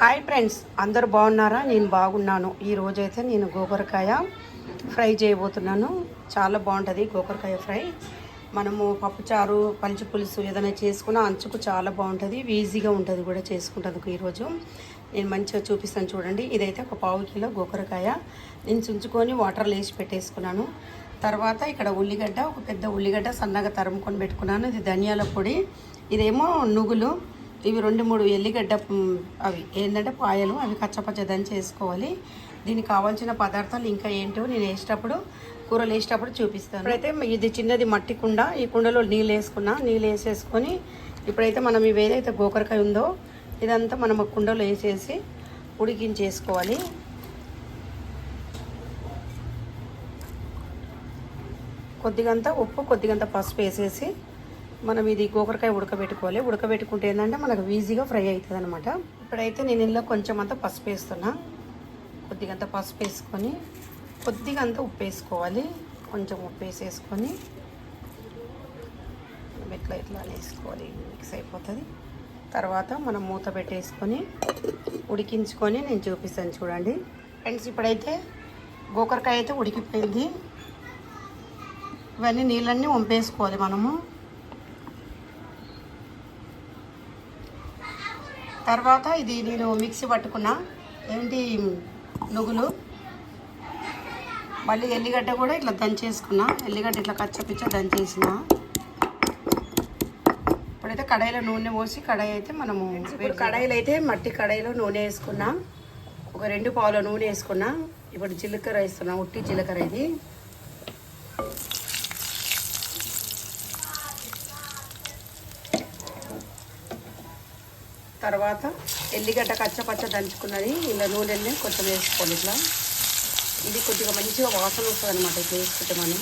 Hi friends అందరూ బాగున్నారా? నేను బాగున్నాను. ఈ రోజైతే నేను గోకరకాయ ఫ్రై చేయబోతున్నాను. చాలా బాగుంటుంది గోకరకాయ ఫ్రై. మనము పప్పుచారు పంచి పులుసు ఏదైనా చేసుకున్నా అంచుకు చాలా బాగుంటుంది. ఈజీగా ఉంటుంది కూడా చేసుకుంటుంది ఈరోజు. నేను మంచిగా చూపిస్తాను చూడండి. ఇదైతే ఒక పావు కిలో గోకరకాయ నేను చుంచుకొని వాటర్లో వేసి పెట్టేసుకున్నాను. తర్వాత ఇక్కడ ఉల్లిగడ్డ ఒక పెద్ద ఉల్లిగడ్డ సన్నగా తరుముకొని పెట్టుకున్నాను. ఇది ధనియాల పొడి. ఇదేమో నువ్వులు. ఇవి రెండు మూడు ఎల్లిగడ్డ అవి ఏంటంటే పాయలు అవి కచ్చపచ్చ దంచి వేసుకోవాలి దీనికి కావాల్సిన పదార్థాలు ఇంకా ఏంటో నేను వేసేటప్పుడు కూరలు వేసేటప్పుడు చూపిస్తాను. ఇప్పుడైతే ఇది చిన్నది మట్టి కుండ. ఈ కుండలో నీళ్ళు వేసుకున్నా నీళ్ళు వేసేసుకొని ఇప్పుడైతే మనం ఇవి ఏదైతే గోకరకాయ ఉందో ఇదంతా మనం కుండలో వేసేసి ఉడికించేసుకోవాలి. కొద్దిగంత ఉప్పు కొద్దిగంత పసుపు వేసేసి మనం ఇది గోకరకాయ ఉడకబెట్టుకోవాలి. ఉడకబెట్టుకుంటే ఏంటంటే మనకు ఈజీగా ఫ్రై అవుతుంది అనమాట ఇప్పుడైతే నేను ఇందులో కొంచెం అంత పసుపు వేస్తున్నా. కొద్దిగంత పసుపు వేసుకొని అంత ఉప్పు వేసుకోవాలి. కొంచెం ఉప్పు వేసేసుకొని మనం ఇట్లా ఇట్లా వేసుకోవాలి. మిక్స్ అయిపోతుంది. తర్వాత మనం మూత పెట్టేసుకొని ఉడికించుకొని నేను చూపిస్తాను చూడండి. ఫ్రెండ్స్ ఇప్పుడైతే గోకరకాయ అయితే ఉడికిపోయింది. ఇవన్నీ నీళ్ళన్నీ వంపేసుకోవాలి మనము. తర్వాత ఇది నేను మిక్సీ పట్టుకున్నా. ఏంటి నువ్వులు మళ్ళీ ఎల్లిగడ్డ కూడా ఇట్లా దంచేసుకున్నా. ఎల్లిగడ్డ ఇట్లా కచ్చపిచ్చ దంచేసిన. ఇప్పుడైతే కడాయిలో నూనె పోసి కడాయి అయితే మనము ఇప్పుడు కడాయిలు అయితే మట్టి కడాయిలో నూనె వేసుకున్నా. ఒక రెండు పావుల నూనె వేసుకున్నా. ఇప్పుడు జీలకర్ర వేస్తున్నా ఉట్టి జీలకర్ర ఇది. తర్వాత ఎల్లిగడ్డ కచ్చపచ్చ దంచుకున్నది. ఇలా నూనెల్ని కొంచెం వేసుకోవాలి ఇట్లా. ఇది కొద్దిగా మంచిగా వాసన వస్తుంది అనమాట ఇట్లా వేసుకుంటే మనం.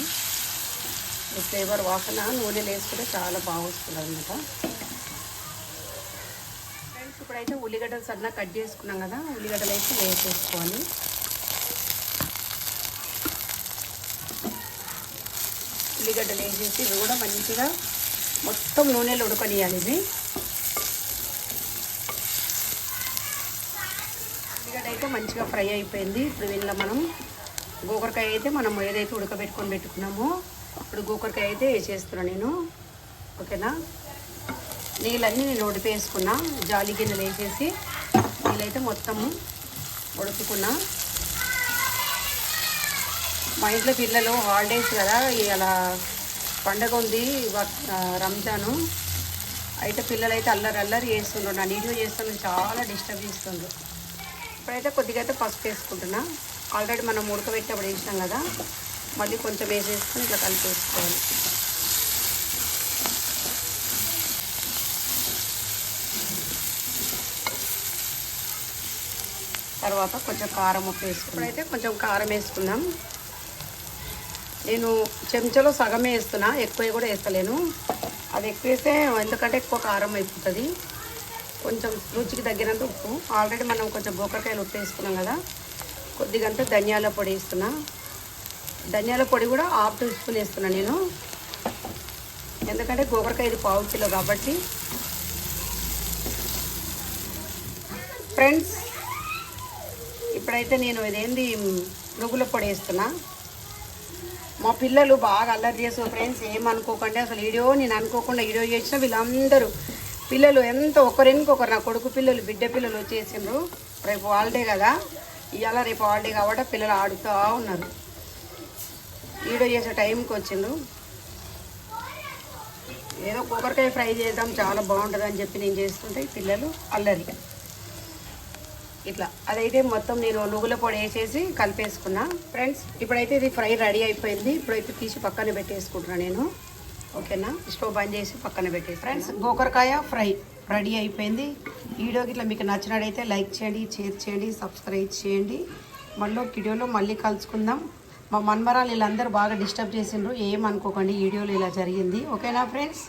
ఈ ఫ్లేవర్ వాసన నూనెలు వేసుకుంటే చాలా బాగా వస్తుంది అనమాట ఫ్రెండ్స్ ఇప్పుడైతే ఉల్లిగడ్డలు సన్న కట్ చేసుకున్నాం కదా ఉల్లిగడ్డలు అయితే వేసేసుకోవాలి ఉల్లిగడ్డలు వేసేసి ఇవి కూడా మంచిగా మొత్తం నూనెలు ఉడకనియాలి ఇది ఉల్లిగడ్డ అయితే మంచిగా ఫ్రై అయిపోయింది. ఇప్పుడు దీనిలో మనం గోకరకాయ అయితే మనం ఏదైతే ఉడకబెట్టుకొని పెట్టుకున్నామో ఇప్పుడు గోకరకాయ అయితే వేసేస్తున్నాను నేను. ఓకేనా? నీళ్ళన్నీ నేను ఉడిపేసుకున్నా జాలి గిన్నెలు వేసేసి నీళ్ళైతే మొత్తం ఉడుకుకున్నా మా ఇంట్లో పిల్లలు హాలిడేస్ కదా ఇలా పండగ ఉంది రంజాను. అయితే పిల్లలైతే అల్లరి అల్లరి చేస్తుండ్రు. నా నీటిలో చేస్తుండ్రు చాలా డిస్టర్బ్ చేస్తుండ్రు. ఇప్పుడైతే కొద్దిగా అయితే పసుపు వేసుకుంటున్నా. ఆల్రెడీ మనం ఉడకబెట్టినప్పుడు వేసినాం కదా. మళ్ళీ కొంచెం వేసేసుకొని ఇట్లా కలిపేసుకోవాలి. తర్వాత కొంచెం కారం ఉప్పు వేసుకున్నాం అయితే కొంచెం కారం వేసుకుందాం. నేను చెంచాలో సగమే వేస్తున్నా. ఎక్కువ కూడా వేస్తలేను. అది ఎక్కువ వేస్తే ఎందుకంటే ఎక్కువ కారం అయిపోతుంది. కొంచెం రుచికి తగ్గినంత ఉప్పు. ఆల్రెడీ మనం కొంచెం గోకరకాయలు ఉప్పు వేసుకున్నాం కదా. కొద్దిగంత ధనియాల పొడి వేస్తున్నా. ధనియాల పొడి కూడా హాఫ్ టీ స్పూన్ వేస్తున్నా నేను. ఎందుకంటే గోకరకాయ ఇది పావు కిలో కాబట్టి. ఫ్రెండ్స్ ఇప్పుడైతే నేను ఇదేంది నువ్వుల పొడి వేస్తున్నా. మా పిల్లలు బాగా అల్లరి చేసు ఫ్రెండ్స్ ఏమనుకోకండి. అసలు వీడియో నేను అనుకోకుండా వీడియో చేసిన వీళ్ళందరూ పిల్లలు ఎంత ఒకరికొకరు నా కొడుకు పిల్లలు బిడ్డ పిల్లలు వచ్చేసిండ్రు. రేపు హాలిడే కదా. ఇవాళ రేపు హాలిడే కాబట్టి పిల్లలు ఆడుతూ ఉన్నారు. వీడియో చేసే టైంకి వచ్చిండ్రు. ఏదో కొబ్బరికాయ ఫ్రై చేద్దాం చాలా బాగుంటుంది అని చెప్పి నేను చేస్తుంటే పిల్లలు అల్లరి. ఇట్లా. అదైతే మొత్తం నేను నువ్వుల పొడి వేసేసి కలిపేసుకున్నా. ఫ్రెండ్స్ ఇప్పుడైతే ఇది ఫ్రై రెడీ అయిపోయింది. ఇప్పుడైతే తీసి పక్కన పెట్టేసుకుంటున్నాను నేను. ఓకేనా? స్టవ్ ఆన్ చేసి పక్కన పెట్టేసి ఫ్రెండ్స్ గోకరకాయ ఫ్రై రెడీ అయిపోయింది. వీడియోకి ఇట్లా మీకు నచ్చినట్టయితే లైక్ చేయండి షేర్ చేయండి సబ్స్క్రైబ్ చేయండి. మళ్ళీ వీడియోలో మళ్ళీ కలుసుకుందాం. మా మన్మరాలు వీళ్ళందరూ బాగా డిస్టర్బ్ చేసిండ్రు. ఏమనుకోకండి వీడియోలో ఇలా జరిగింది. ఓకేనా ఫ్రెండ్స్?